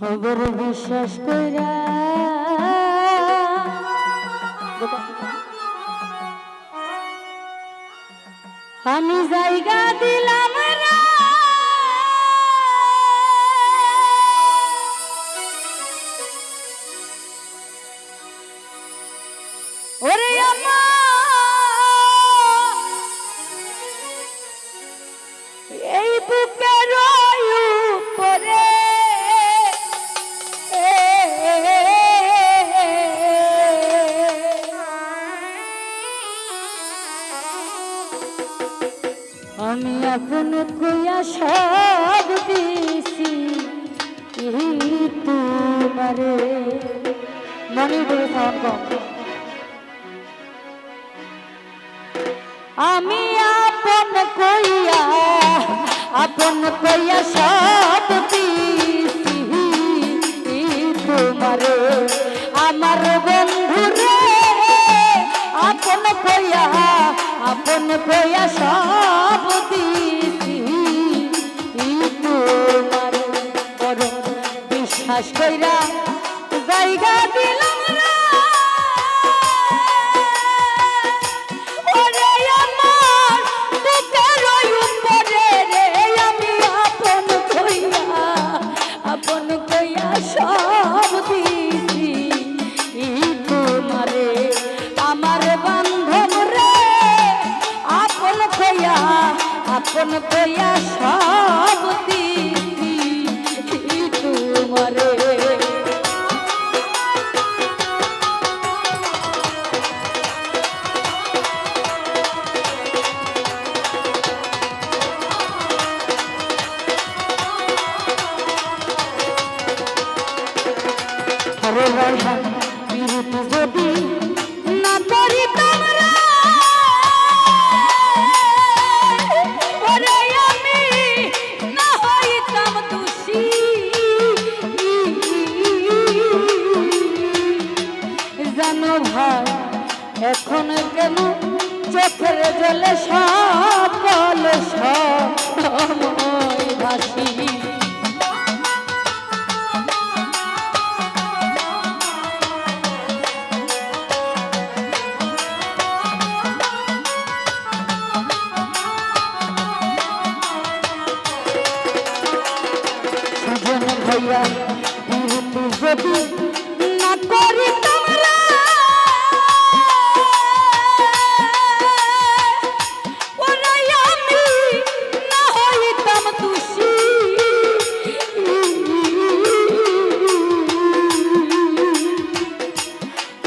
খবর বিশ্বাস কইরা। আমি জায়গা দিলাম এই আমি আপন কইয়া আপন কইয়া সব তোমারে, আমার বন্ধু রে, আপন কইয়া আপন কইয়া সব দিছি। তোমারে বড় বিশ্বাস কইরা জায়গা দিলাম তোমারে চোখের জলে সকল সময় ভাসি। যদি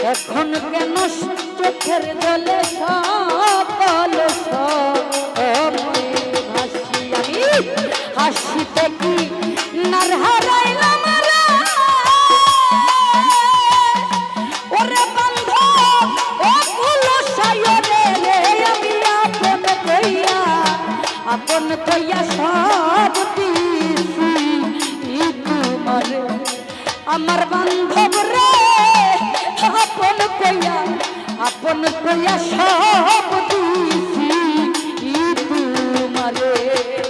এখন কেন চোখের জলে সকল হাসি আমি হাসিতে কি নার হারাইলাম আপন কইয়া সব দিছি। আমার বান্ধব রে। আপন কইয়া আপন কইয়া সব দিছি তোমারে।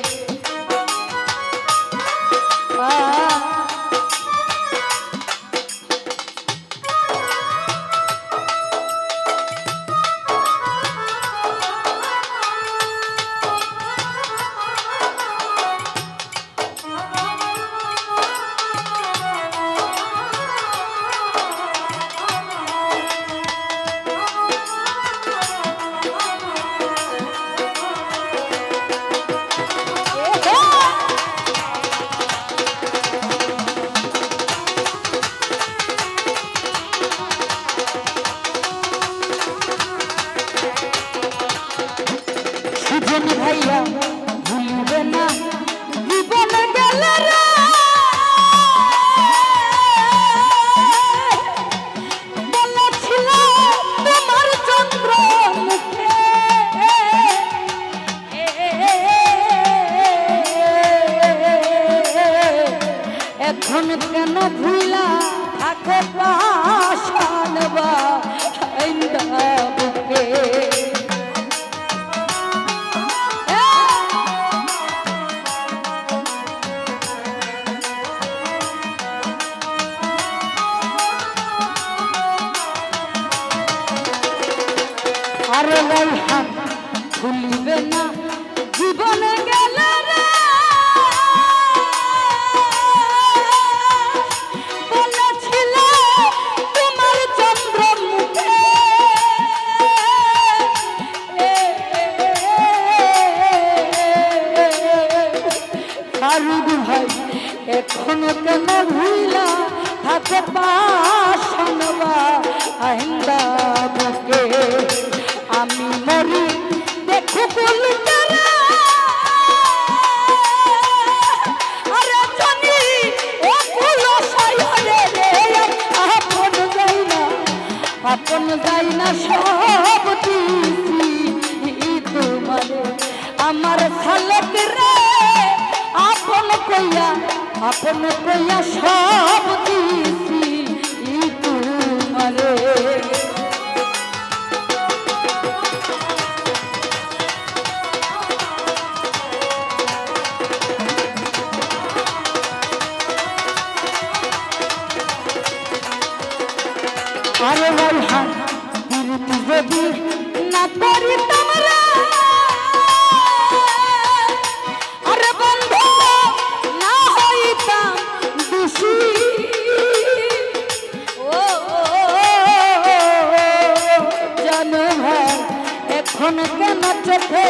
যাই না সব দিছি তোমারে আমার সালক রে আপন কইয়া আপন কইয়া সব দিছি এখন কেন চোখে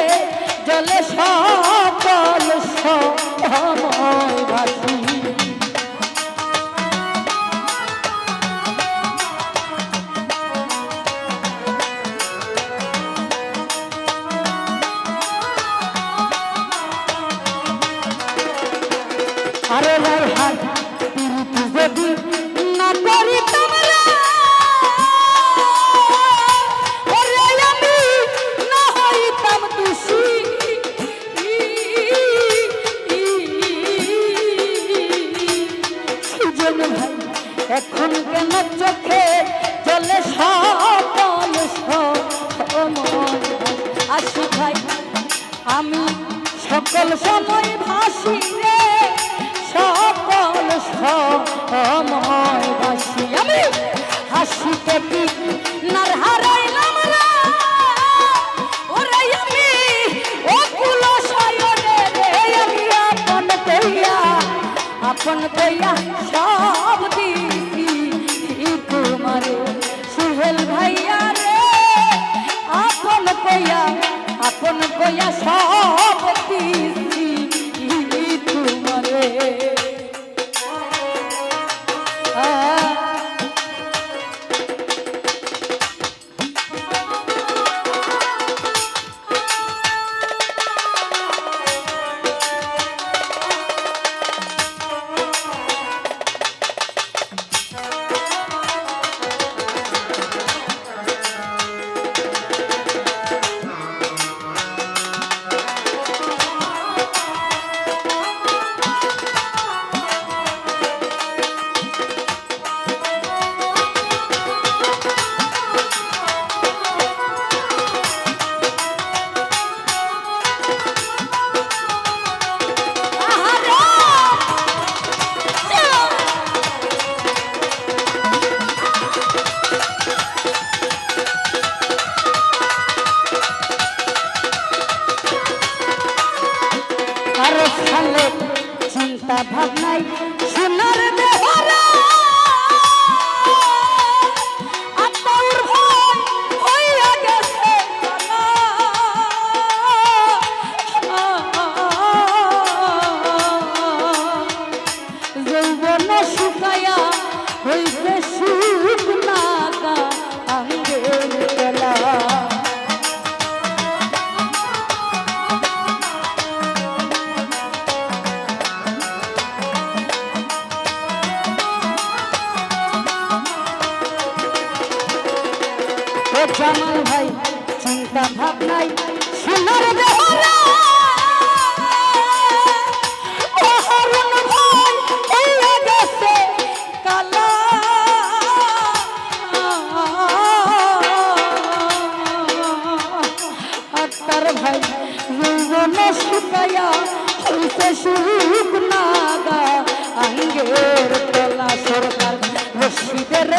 জলে সকল সময় বাসী। সময় ভাসি রে সকল সময় ভাসি আমি হাসিতে পিক নার হারাইলাম ওরাই আমি ও কুল সব নাই। সোনার দেহরা শুকায়া হইতে শুক নাগা আঙ্গের তলা। সরকার রশিদের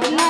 আল্লাহ